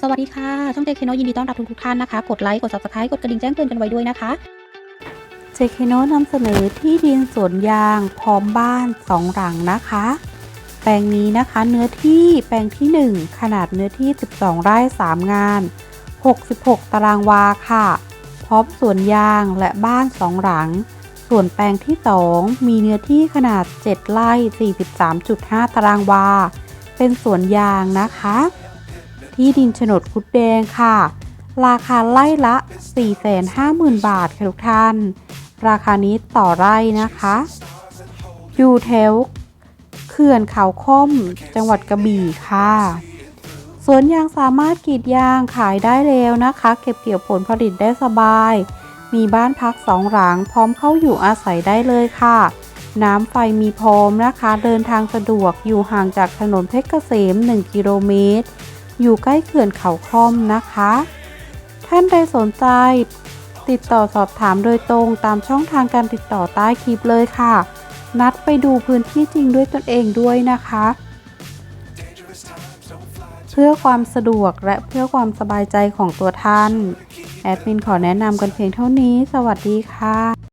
สวัสดีค่ะ ช่องเจคโนยินดีต้อนรับทุกทุกท่านนะคะ กดไลค์ กด subscribe กดกระดิ่งแจ้งเตือนกันไว้ด้วยนะคะ เจเคโนนำเสนอที่ดินสวนยางพร้อมบ้านสองหลังนะคะ แปลงนี้นะคะ เนื้อที่แปลงที่ 1 ขนาดเนื้อที่ 12 ไร่ 3 งาน 66 ตารางวาค่ะ พร้อมสวนยางและบ้านสองหลัง ส่วนแปลงที่ 2 มีเนื้อที่ขนาด 7 ไร่ 43.5 ตารางวา เป็นสวนยางนะคะ ที่ดินโฉนดคุดแดงค่ะ ราคาไร่ละ 450,000 บาทค่ะทุกท่าน ราคานี้ต่อไร่นะคะ อยู่แถวเขื่อนเขาค้อมจังหวัดกระบี่ค่ะสวนยางสามารถกรีดยางขายได้แล้วนะคะ เก็บเกี่ยวผลผลิตได้สบาย มีบ้านพักสองหลังพร้อมเข้าอยู่อาศัยได้เลยค่ะ น้ำไฟมีพร้อมนะคะ เดินทางสะดวกอยู่ห่างจากถนนเพชรเกษม 1 กิโลเมตร อยู่ใกล้เขื่อนเขาค้อมนะคะ ท่านใดสนใจ ติดต่อสอบถามโดยตรงตามช่องทางการติดต่อใต้คลิปเลยค่ะ นัดไปดูพื้นที่จริงด้วยตนเองด้วยนะคะ เพื่อความสะดวกและเพื่อความสบายใจของตัวท่าน แอดมินขอแนะนำกันเพียงเท่านี้ สวัสดีค่ะ